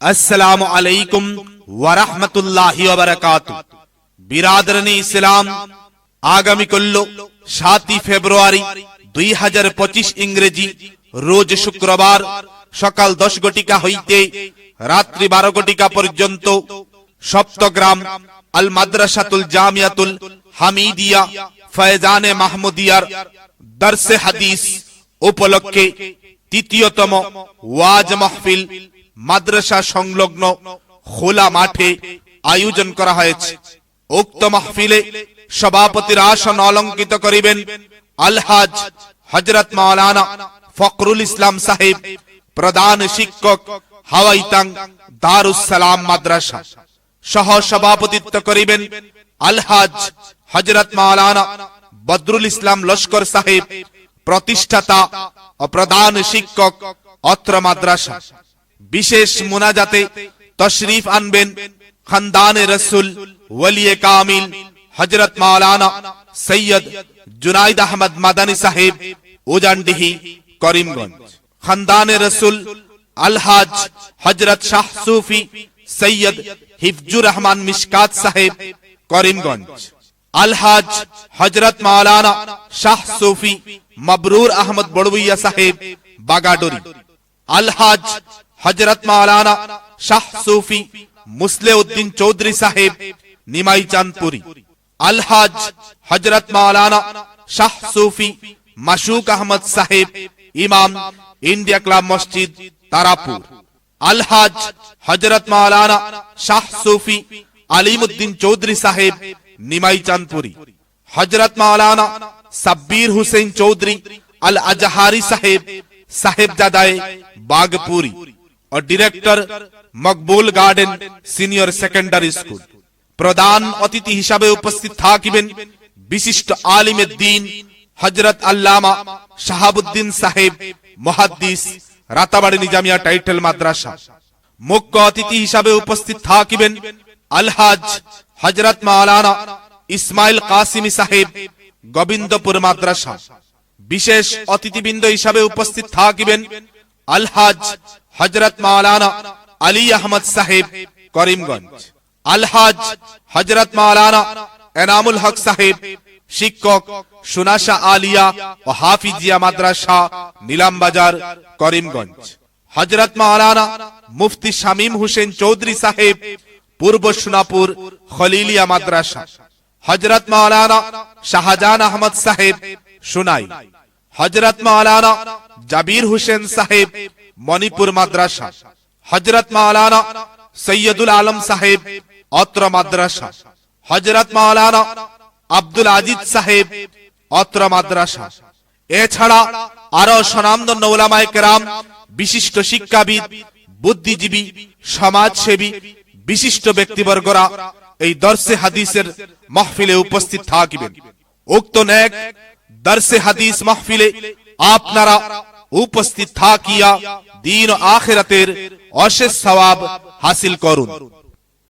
আসসালামু আলাইকুম ওয়ারাহমাতুল্লাহি বিরাদরনি ইসলাম, আগামী করল সাতই ফেব্রুয়ারি দুই হাজার পঁচিশ ইংরেজি, রোজ শুক্রবার সকাল দশ ঘটিকা হইতে রাত্রি বারো ঘটিকা পর্যন্ত সপ্তগ্রাম আল মাদ্রাসাতুল জামিয়াতুল হামিদিয়া ফয়জানে মাহমুদিয়ার দর্শে হাদিস উপলক্ষে তৃতীয়তম ওয়াজ মাহফিল মাদ্রাসা সংলগ্ন খোলা মাঠে আয়োজন করা হয়েছে। উক্ত মাহফিলে সভাপতির আসন অলঙ্কিত করিবেন আলহাজ হজরত মাওলানা ফখরুল ইসলাম সাহেব, প্রধান শিক্ষক হাওয়াইতাং দারুসালাম মাদ্রাসা। সহ সভাপতিত্ব করিবেন আলহাজ হজরত মাওলানা বদরুল ইসলাম লস্কর সাহেব, প্রতিষ্ঠাতা ও প্রধান শিক্ষক অত্র মাদ্রাসা। বিশেষ মুনাজাতে তশরিফ আনবেন খানদানে রসুল ওলিয়ে কামিল হজরত মাওলানা সৈয়দ জুনাইদ আহমদ মাদানী সাহেব উজানডিহি, করিমগঞ্জ। খানদানে রসুল আলহাজ হজরত শাহ সুফি সৈয়দ হিফজুর রহমান মিশকাত সাহেব, করিমগঞ্জ। আলহাজ হজরত মাওলানা শাহ সুফি মবরুর আহমদ বড়বুইয়া সাহেব, বাগাডোরি। আলহাজ হজরত মাওলানা শাহ সুফি মুসলে উদ্দিন চৌধুরী সাহেব নিমাই চাঁদপুরি আলহাজ হজরত মাওলানা শাহ সুফি মাসুক আহমদ সাহেব ইমাম ইন্ডিয়া ক্লাব মসজিদ তারাপুর আলহাজ হজরত মাওলানা শাহ সুফি আলিমুদ্দিন চৌধুরী সাহেব নিমাই চাঁদপুরি হজরত মাওলানা সাব্বির হুসেন চৌধুরী আল আজহারি সাহেব সাহেব ও director Maqbul garden senior secondary school প্রধান অতিথি হিসাবে উপস্থিত থাকিবেন বিশিষ্ট আলিমে দিন হজরত আল্লামা শাহাবুদ্দিন সাহেব মহাদ্দিস রাতাবাড়ি নিজামিয়া টাইটেল মাদ্রাসা মুখ্য অতিথি হিসাবে উপস্থিত থাকিবেন আলহাজ হজরত মাওলানা ইসমাইল কাসিমি সাহেব গোবিন্দপুর মাদ্রাসা বিশেষ অতিথিবৃন্দ হিসাবে উপস্থিত থাকিবেন আলহাজ হজরত মাওলানা আলী আহমদ সাহেব করিমগঞ্জ। আলহাজ হজরত মাওলানা এনামুল হক সাহেব, শিক্ষক সুনাশা আলিয়া ও হাফিজিয়া মাদ্রাসা, নিলামবাজার, করিমগঞ্জ। হজরত মাওলানা মুফতি শামীম হোসেন চৌধুরী সাহেব, পূর্ব সোনাপুর খলিলিয়া মাদ্রাসা। হজরত মাওলানা শাহজাহান আহমদ সাহেব, সুনাই। হজরত মাওলানা জাবির হোসেন সাহেব মণিপুর মাদ্রাসা হজরত মাওলানা সৈয়দুল আলম সাহেব, অত্র মাদ্রাসা হজরত মাওলানা আব্দুল আজিজ সাহেব, অত্র মাদ্রাসা। এছাড়া আরও স্বনামধন্য ওলামায়ে কেরাম, বিশিষ্ট শিক্ষাবিদ, বুদ্ধিজীবী, সমাজসেবী, বিশিষ্ট ব্যক্তিবর্গরা এই দর্শে হাদিসের মাহফিলে উপস্থিত থাকিবেন। উক্ত ন্যাক দর্শে হাদিস মাহফিলে আপনারা উপস্থিত থাকিয়া দিন আখেরাতের অশেষ সওয়াব হাসিল করুন।